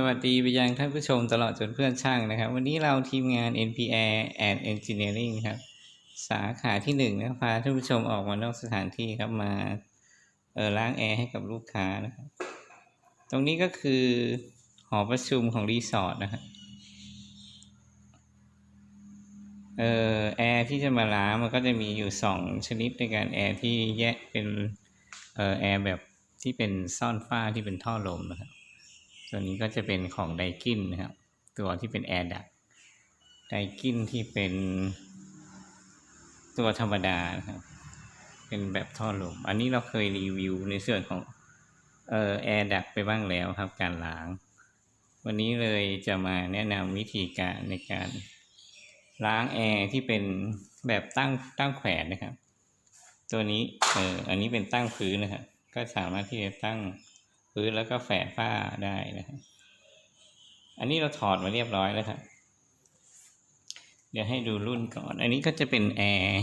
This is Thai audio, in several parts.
สวัสดีไปยังท่านผู้ชมตลอดจนเพื่อนช่างนะครับ วันนี้เราทีมงาน NPR and Engineering ครับ สาขาที่หนึ่งนะพาท่านผู้ชมออกมานอกสถานที่ครับมาเออล้างแอร์ให้กับลูกค้านะครับ ตรงนี้ก็คือหอประชุมของรีสอร์ทนะครับเออแอร์ที่จะมาล้างมันก็จะมีอยู่สองชนิดในการแอร์ที่แยกเป็นเออแอร์แบบที่เป็นซ่อนฝ้าที่เป็นท่อลมนะครับ ตัวนี้ก็จะเป็นของไดกินนะครับ ตัวที่เป็นแอร์ดักไดกินที่เป็นตัวธรรมดานะครับ เป็นแบบท่อลม อันนี้เราเคยรีวิวในส่วนของเอ่อแอร์ดักไปบ้างแล้วครับ การล้าง วันนี้เลยจะมาแนะนำวิธีการในการล้างแอร์ที่เป็นแบบตั้งตั้งแขวนนะครับ ตัวนี้เอออันนี้เป็นตั้งพื้นนะครับ ก็สามารถที่จะตั้ง พื้นแล้วก็แฝะผ้าได้นะครับอันนี้เราถอดมาเรียบร้อยแล้วครับ เดี๋ยวให้ดูรุ่นก่อน อันนี้ก็จะเป็นแอร์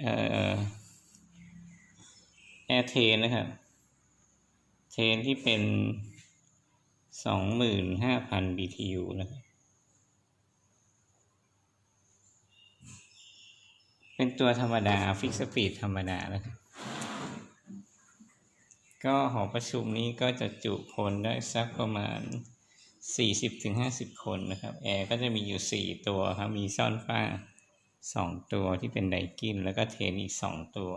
เอ่อแอร์เทนนะครับ เทนที่เป็นสองหมื่นห้าพัน BTU นะครับ เป็นตัวธรรมดา ฟิกสปีดธรรมดานะครับ ก็หอประชุมนี้ก็จะจุคนได้สักประมาณ 40-50 คนนะครับ แอร์ก็จะมีอยู่ 4 ตัวครับ มีซ่อนฝ้า 2 ตัวที่เป็นไดกิน แล้วก็เทนอีก 2 ตัว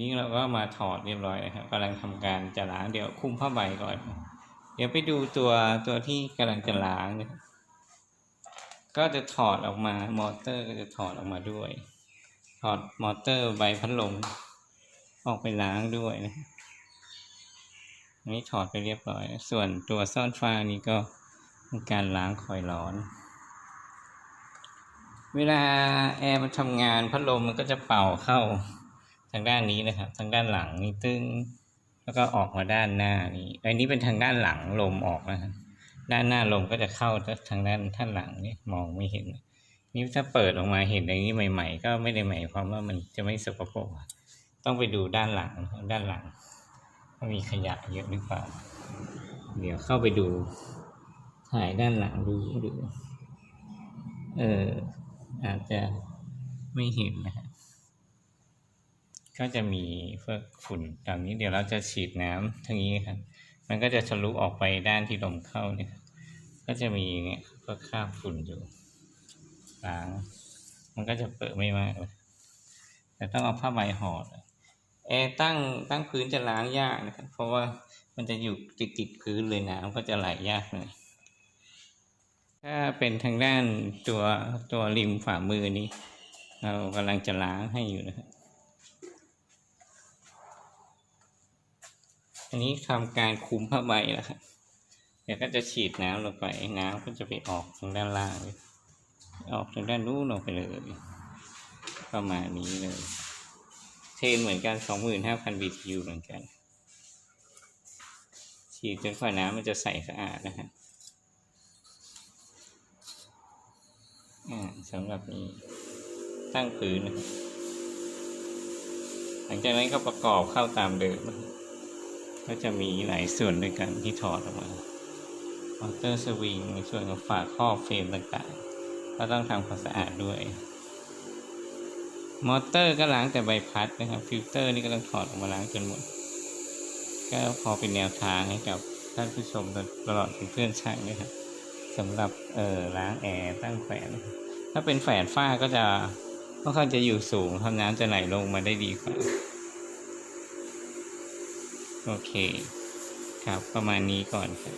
นี้เราก็มาถอดเรียบร้อยนะครับกำลังทำการจะล้างเดี๋ยวคุมผ้าใบก่อน เดี๋ยวไปดูตัวตัวที่กำลังจะล้างนะครับก็จะถอดออกมามอเตอร์ก็จะถอดออกมาด้วย ถอดมอเตอร์ใบพัดลม ออกไปล้างด้วยนะอันนี้ถอดไปเรียบร้อย ส่วนตัวซ่อนฟ้านี่ก็การล้างคอยร้อน เวลาแอร์มันทำงานพัดลมมันก็จะเป่าเข้าทางด้านนี้นะครับ ทางด้านหลังนี่ตึ้งแล้วก็ออกมาด้านหน้านี่อันนี้เป็นทางด้านหลังลมออกนะครับด้านหน้าลมก็จะเข้าทางด้านท่านหลังนี่มองไม่เห็น นี่ถ้าเปิดออกมาเห็นอย่างนี้ใหม่ ๆ ก็ไม่ได้หมายความว่ามันจะไม่สกปรก ต้องไปดูด้านหลังด้านหลังว่ามีขยะเยอะหรือเปล่า เดี๋ยวเข้าไปดู ถ่ายด้านหลังดูดูเอออาจจะไม่เห็นนะฮะก็จะมีพวกฝุ่นตามนี้เดี๋ยวเราจะฉีดน้ำทางนี้ครับ มันก็จะทะลุออกไปด้านที่ลมเข้าเนี่ย ก็จะมีเนี่ยพวกคราบฝุ่นอยู่ล้าง มันก็จะเปิดไม่มากแต่ต้องเอาผ้าใบห่อ แอร์ตั้งตั้งพื้นจะล้างยากนะครับ เพราะว่ามันจะอยู่ติดติดพื้นเลยน้ำก็จะไหลยากเลยถ้าเป็นทางด้านตัวตัวริมฝ่ามือนี้ เรากำลังจะล้างให้อยู่นะครับอันนี้ทำการคุมผ้าใบแล้วครับเดี๋ยวก็จะฉีดน้ำลงไปน้ำก็จะไปออกทางด้านล่างเลยออกทางด้านนู้นลงไปเลย ประมาณนี้เลย เทนเหมือนกันสองหมื่นห้าพัน BTU เหมือนกัน ฉีดจนฝ่าน้ำมันจะใสสะอาดนะฮะอ่าสำหรับนี้ตั้งพื้นนะครับหลังจากนั้นก็ประกอบเข้าตามเดิม ก็จะมีหลายส่วนด้วยกันที่ถอดออกมามอเตอร์สวิงในส่วนของฝาครอบเฟรมต่างๆ ก็ต้องทำความสะอาดด้วย มอเตอร์ก็ล้างแต่ใบพัดนะครับ ฟิลเตอร์นี่ก็ต้องถอดออกมาล้างจนหมด ก็พอเป็นแนวทางให้กับท่านผู้ชมตลอดถึงเพื่อนช่างนะครับสำหรับเอ่อล้างแอร์ตั้งแฝนถ้าเป็นแฝนฝ้าก็จะค่อนข้างจะอยู่สูงทำน้ำจะไหลลงมาได้ดีกว่าโอเค ครับประมาณนี้ก่อนครับ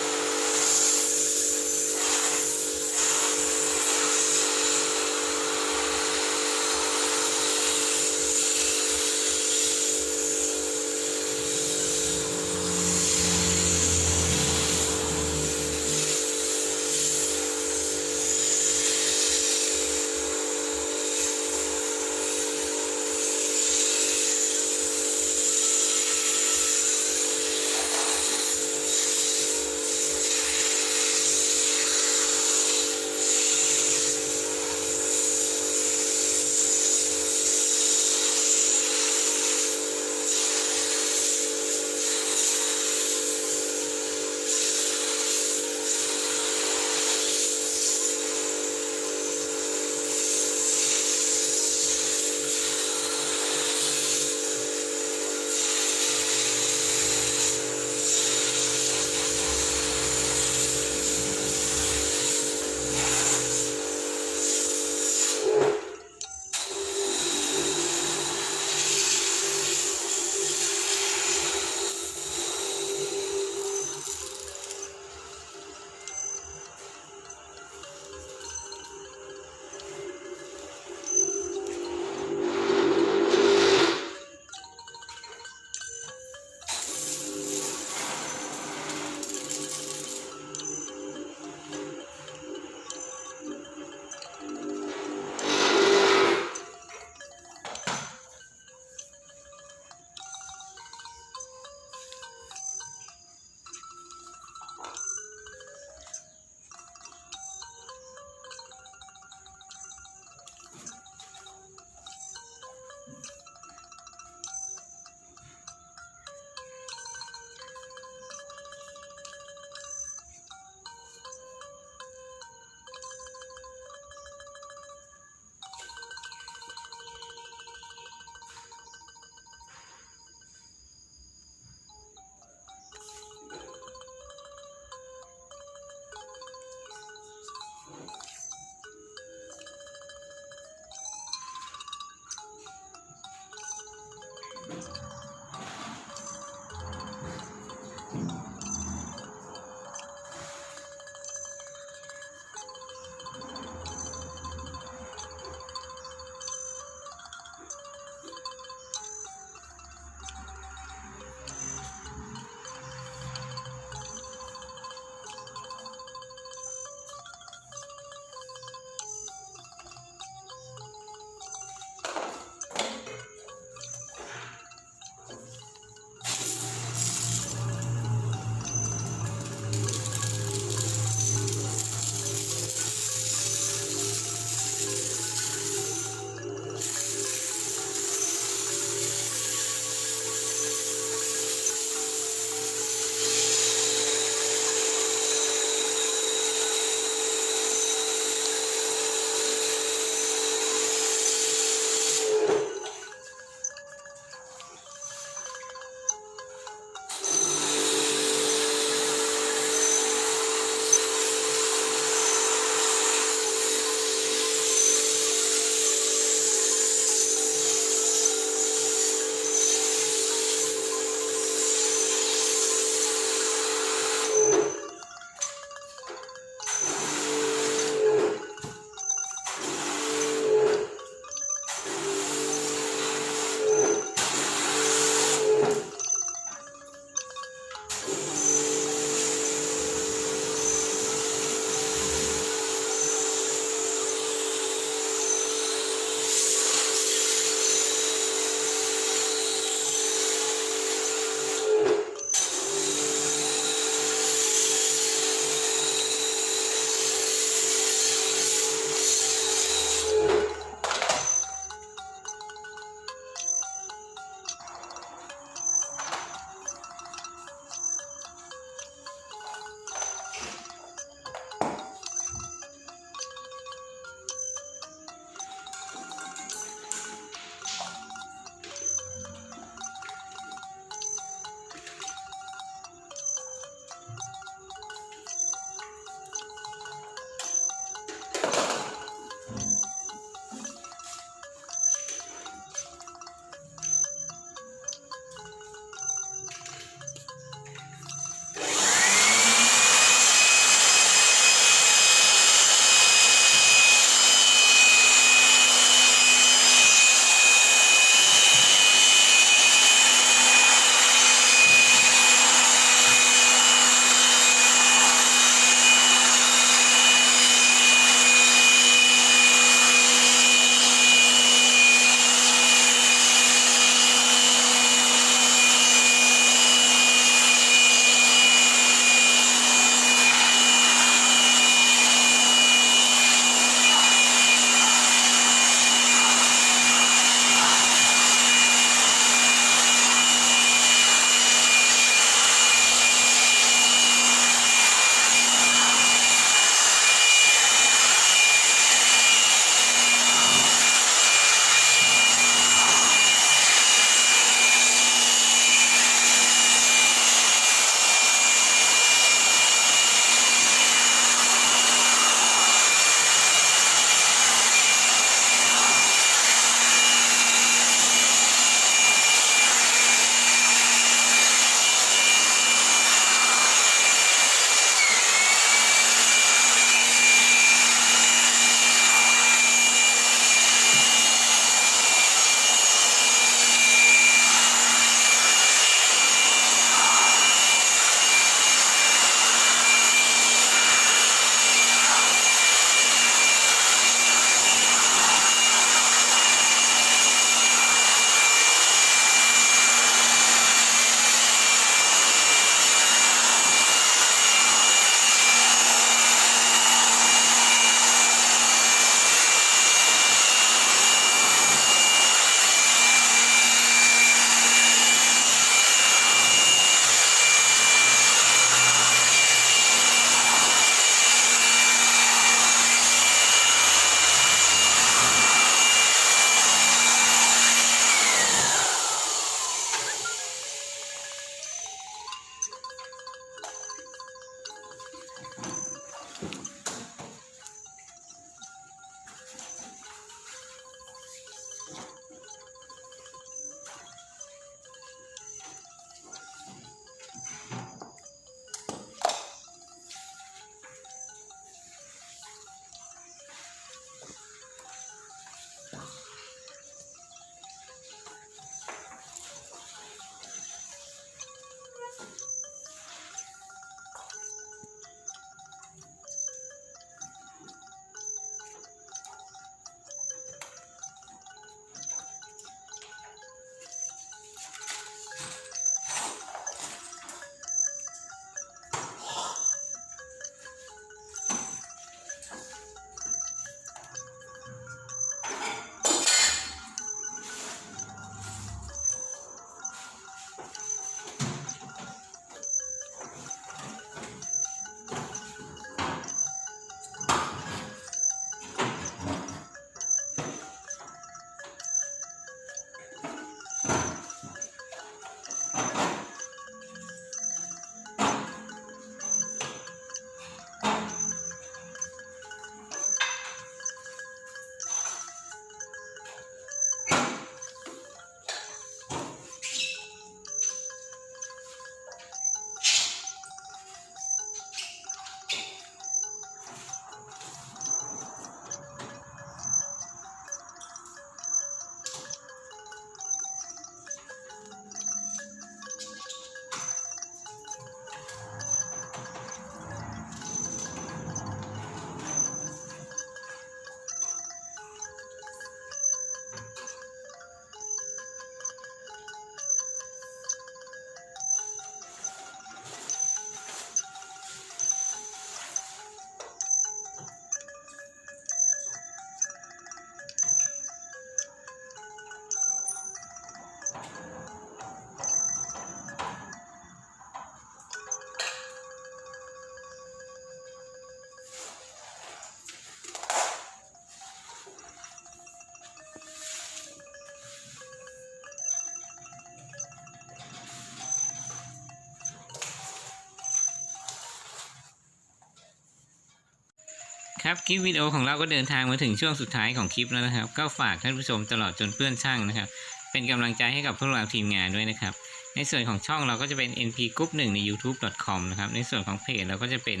ครับคลิปวิดีโอของเราก็เดินทางมาถึงช่วงสุดท้ายของคลิปแล้วนะครับ ก็ฝากท่านผู้ชมตลอดจนเพื่อนช่างนะครับ เป็นกำลังใจให้กับพวกเราทีมงานด้วยนะครับ ในส่วนของช่องเราก็จะเป็น np group 1ใน youtube.com นะครับ ในส่วนของเพจเราก็จะเป็น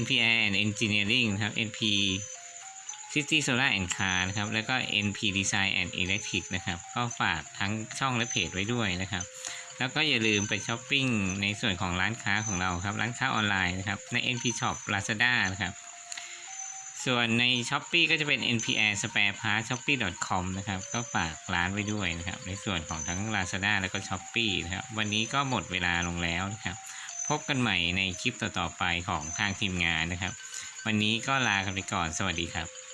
npr and engineering นะครับ np city solar and car นะครับ แล้วก็ np design and electric นะครับ ก็ฝากทั้งช่องและเพจไว้ด้วยนะครับแล้วก็อย่าลืมไปช้อปปิ้งในส่วนของร้านค้าของเราครับ ร้านค้าออนไลน์นะครับ ใน np shop lazada นะครับ ส่วนใน s h อ p e e ก็จะเป็น npr spare parts shopee com นะครับ ก็ฝากร้านไว้ด้วยนะครับ ในส่วนของทั้ง lazada แล้วก็ shopee นะครับ วันนี้ก็หมดเวลาลงแล้วนะครับ พบกันใหม่ในคลิปต่อๆไปของทางทีมงานนะครับ วันนี้ก็ลากันไปก่อน สวัสดีครับ